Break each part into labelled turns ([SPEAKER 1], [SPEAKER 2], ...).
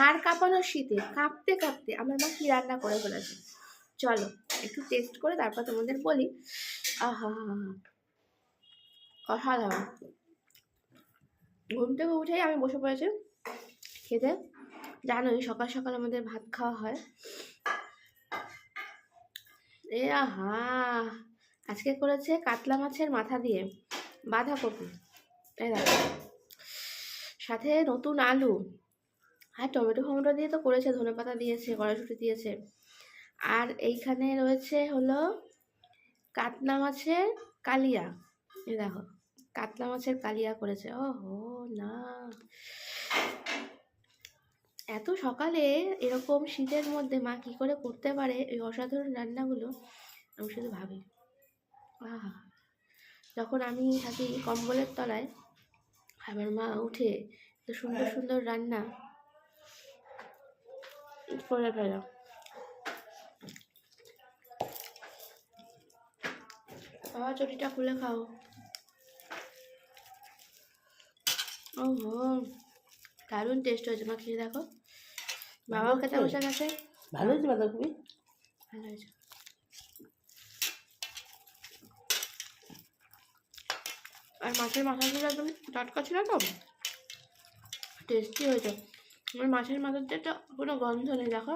[SPEAKER 1] হাড় কাঁপানো শীতে, কাঁপতে কাঁপতে আমার মা কি রান্না করে ফেলেছে চলো, একটু টেস্ট করে তারপর তোমাদের বলি। আহা, অসাধারণ। ঘুম থেকে উঠেই আমি বসে পড়েছি খেতে। জানোই সকাল সকাল আমাদের ভাত খাওয়া হয়। এ আহা, আজকে করেছে কাতলা মাছের মাথা দিয়ে বাঁধাকপি। সাথে নতুন আলু। আর টমেটো ফমেটো দিয়ে তো করেছে, ধনে পাতা দিয়েছে, কড়াইশুটি দিয়েছে। আর এইখানে রয়েছে হলো কাতলা মাছের কালিয়া। দেখো, কাতলা মাছের কালিয়া করেছে। ও হো না। এত সকালে এরকম শীতের মধ্যে মা কি করে করতে পারে এই অসাধারণ রান্নাগুলো? আমি শুধু ভাবি, আহা। যখন আমি থাকি কম্বলের তলায়, আমার মা উঠে সুন্দর সুন্দর রান্না করে ফেলো বাবা চটিটা খুলে খাও ও হো দারুণ টেস্ট হয়েছে মা খেয়ে দেখো বাবাও খেতে বসে গেছে
[SPEAKER 2] ভালো হয়েছে বাঁধাকপি
[SPEAKER 1] ভালো হয়েছে আর মাছের মাথাগুলো একদম টাটকা ছিল তো টেস্টি হয়েছে মাছের মাথার একটা কোনো গন্ধ নেই, দেখো।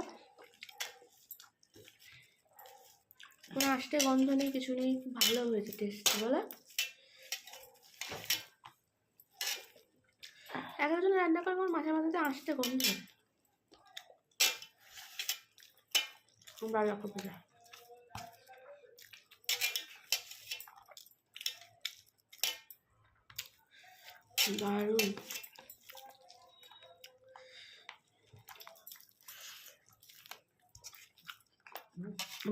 [SPEAKER 1] কোনো আসতে গন্ধ নেই, কিছু নেই, ভালো হয়েছে টেস্টি বলো। একজন রান্না করে মাছের মাথাতে আষ্টে গন্ধ ভালো দারুণ।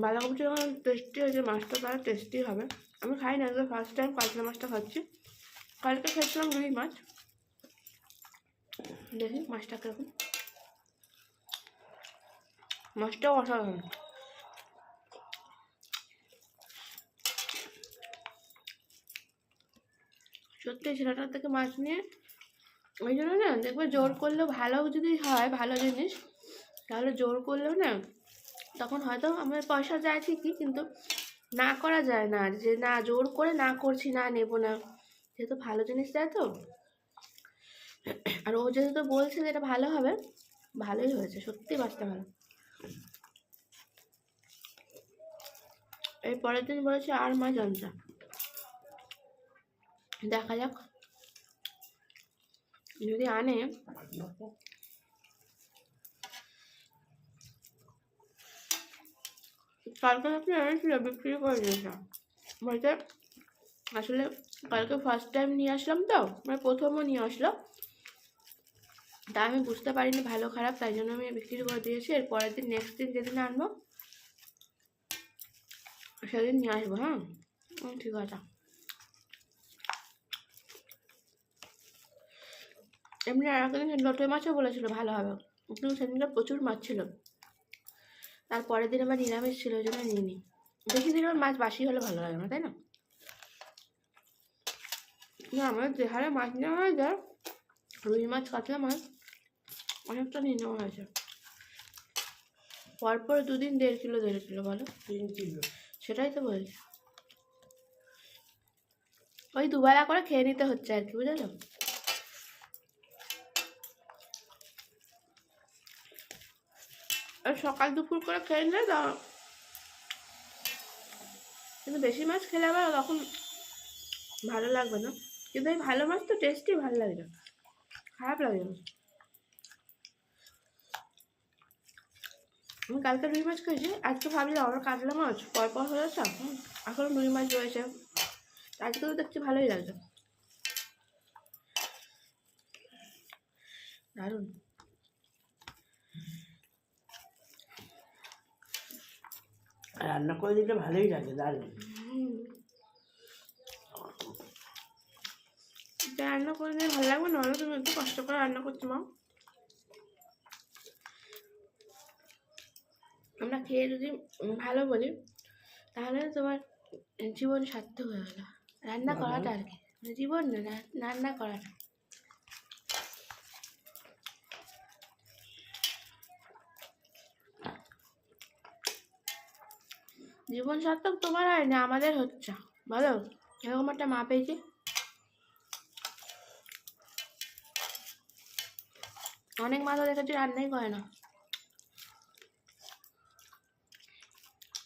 [SPEAKER 1] বাঁধাকপিটা যখন টেস্টি হয়েছে, মাছটা তার টেস্টি হবে। আমি খাই না তো ফার্স্ট টাইম কাতলা মাছটা খাচ্ছি। কালকে খেয়েছিলাম রুই মাছ। দেখি মাছটা কীরকম। মাছটাও অসাধারণ। সত্যি ছেলেটার থেকে মাছ নিয়ে, ওই জন্য না দেখবে জোর করলেও ভালো যদি হয়, ভালো জিনিস, তাহলে জোর করলেও না তখন হয়তো আমার পয়সা যায় ঠিকই, কিন্তু না করা যায় না। যে না, জোর করে না করছি, না নেব না। যেহেতু ভালো জিনিস দেয় তো। আর ও যেহেতু বলছে যে এটা ভালো হবে, ভালোই হয়েছে, সত্যি মাছটা ভালো। এর পরের দিন বলেছে আর মা আনতে দেখা যাক। যদি আনে কালকে আপনি এনেছিল বিক্রি করে দিয়েছিলাম। বলতে আসলে কালকে ফার্স্ট টাইম নিয়ে আসলাম তো মানে প্রথমও নিয়ে আসলো। তা আমি বুঝতে পারিনি ভালো খারাপ, তাই জন্য আমি বিক্রি করে দিয়েছি, এর পরের দিন নেক্সট দিন যেদিন আনব, সেদিন নিয়ে আসব হ্যাঁ? ঠিক আছে। এমনি আর একদিন লোটে মাছও বলেছিল ভালো হবে, কিন্তু সেদিনটা প্রচুর মাছ ছিল। তারপরের দিন আবার নিরামিষ ছিল ওই জন্য নিয়ে নিই বেশি দিন আমার মাছ বাসি হলে ভালো লাগে না তাই না? না আমাদের যে হারে মাছ নেওয়া হয় যা রুই মাছ কাতলা মাছ অনেকটা নিয়ে নেওয়া হয়েছে পরপর দুদিন দেড় কিলো দেড় কিলো বলো?
[SPEAKER 2] তিন কিলো।
[SPEAKER 1] সেটাই তো বলছি। ওই দুবেলা করে খেয়ে নিতে হচ্ছে আর কি বুঝেছ সকাল দুপুর করে খেয়ে নিলে তা কিন্তু বেশি মাছ খেলে আবার তখন ভালো লাগবে না। কিন্তু এই ভালো মাছ তো টেস্টি ভালো লাগে না। খারাপ লাগে না। আমি কালকে রুই মাছ খেয়েছি। আজকে ভাবলাম আমার কাতলা মাছ। পর হয়ে যাচ্ছে এখন রুই মাছ রয়েছে। আজকে তো দেখছি ভালোই লাগছে দারুণ।
[SPEAKER 2] রান্না করে দিলে ভালোই লাগে দারুণ।
[SPEAKER 1] রান্না করে দিলে ভালো লাগবে নাহলে তুমি একটু কষ্ট করে রান্না করছ মা আমরা খেয়ে যদি ভালো বলি তাহলে তোমার জীবন সার্থক হয়ে গেলো। রান্না করাটা আর কি। মানে জীবন না রান্না করাটা। জীবন সার্থক তোমার হয় না আমাদের হচ্ছে? বলো, এরকম একটা মা পেয়েছি অনেক মা তো দেখেছি, রান্নাই করে না।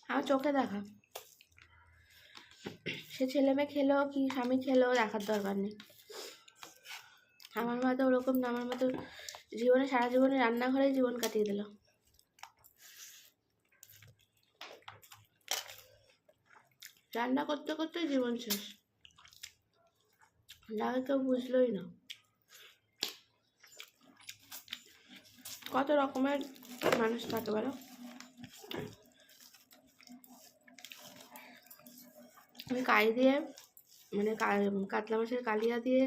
[SPEAKER 1] আমার চোখে দেখা। সে ছেলে মেয়ে খেলো কি, স্বামী খেলো, দেখার দরকার নেই। আমার মা তো ওরকম না, আমার মা তো জীবনে, সারা জীবনে রান্নাঘরেই জীবন কাটিয়ে দিল। রান্না করতে করতে জীবন শেষ। যাকে কেউ বুঝলোই না। কত রকমের মানুষ থাকে বলো? আমি কাই দিয়ে মানে কাতলা মাছের কালিয়া দিয়ে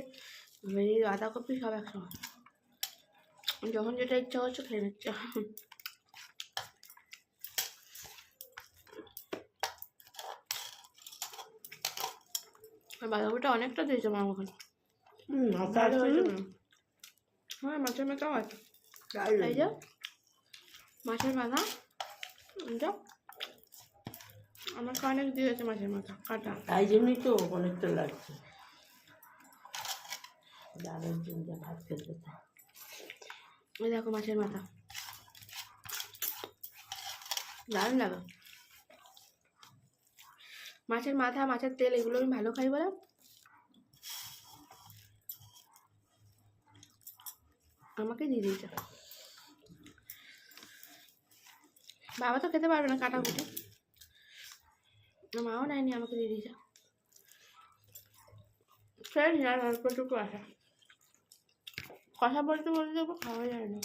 [SPEAKER 1] বাঁধাকপি সব একসঙ্গে। যখন যেটা ইচ্ছা করছ খেয়ে নিচ্ছ। বাঁধাকপিটা অনেকটা দিয়েছে মা আমাকে
[SPEAKER 2] হুম মাথা
[SPEAKER 1] ভালো
[SPEAKER 2] আছে
[SPEAKER 1] হয়েছে
[SPEAKER 2] না?
[SPEAKER 1] না? হ্যাঁ মাছের মাথাও আছে এই যে মাছের মাথা এটা আমাকে অনেক দিয়েছে মাছের মাথা কাটা
[SPEAKER 2] তাই জন্যই তো অনেকটা লাগছে জন্য ভাত খেতে।
[SPEAKER 1] এই দেখো মাছের মাথা দারুণ লাগে মাছের মাথা, মাছের তেল, এগুলো আমি ভালো খাই বলে। আমাকে দিয়ে দিয়েছে। বাবা তো খেতে পারবে না কাটা কুটে মাও নেয়নি, আমাকে দিয়ে দিয়েছে। নি আর অল্পটুকু আসা। কথা বলতে বলতে খাওয়া যায় না।